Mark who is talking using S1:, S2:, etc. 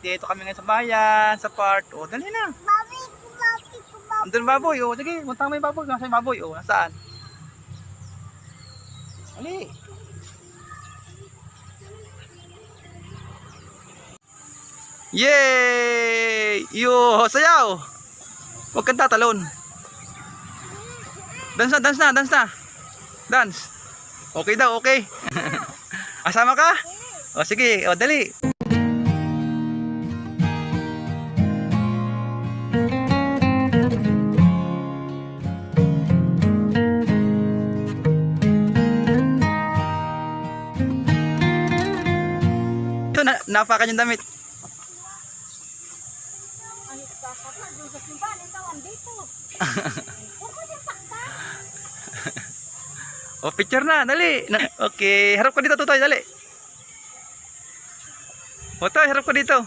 S1: Dito kami ngayon sa bayan, sa park. O, dali na.
S2: Babi ko, babi.
S1: Andun baboy. O, sige, punta mo yung baboy. Nasaan yung baboy? O, nasaan? Ali. Yay! Yo, sayaw! Huwag kang tatalon. Dance na, dance na, dance na. Dance. Okay daw, okay. Asama ka? O sige, o dali. Ito, na, napakan yung damit.
S2: Ko.
S1: O, picture na, dali. Okay, harap ka dito, tutoy, dali. O, toy, harap ka dito.